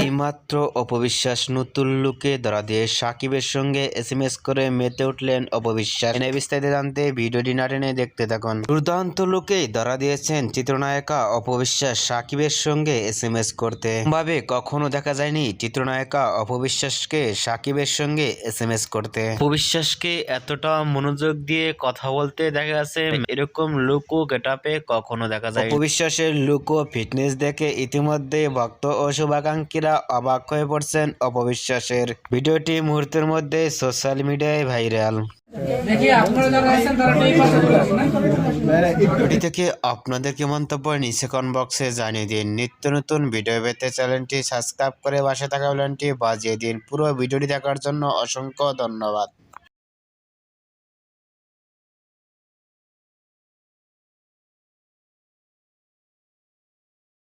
এইমাত্র অপবিশ্বাস নতুন লুকে ধরা দিয়ে সাকিবের সঙ্গে এসএমএস করে মেতে উঠলেন অপবিশ্বাস। এনে বিস্তারিত জানতে ভিডিওটি না টেনে দেখতে থাকুন। দুর্দান্ত লুকেই ধরা দিয়েছেন চিত্রনায়িকা অপবিশ্বাস সাকিবের সঙ্গে এসএমএস করতে। ভাবে কখনো দেখা যায়নি চিত্রনায়িকা অপবিশ্বাসকে সাকিবের সঙ্গে এস এম এস করতে। অপবিশ্বাসকে এতটা মনোযোগ দিয়ে কথা বলতে দেখা গেছে এরকম লুকো গেটাপে কখনো দেখা যায় অপবিশ্বাসের লুক ফিটনেস দেখে ইতিমধ্যে ভক্ত ও শুভাকাঙ্ক্ষীরা অবাক হয়ে পড়ছেন অপবিশ্বাসের। ভিডিওটি মুহূর্তের মধ্যে সোশ্যাল মিডিয়ায় ভাইরাল। আসুন হ্যাঁ? ভিডিও থেকে আপনাদের কি মন্তব্য নিচে কমেন্ট বক্সে জানিয়ে দিন। নিত্য নতুন ভিডিও পেতে চ্যানেলটি সাবস্ক্রাইব করে পাশে থাকা বেলটি বাজিয়ে দিন। পুরো ভিডিওটি দেখার জন্য অসংখ্য ধন্যবাদ।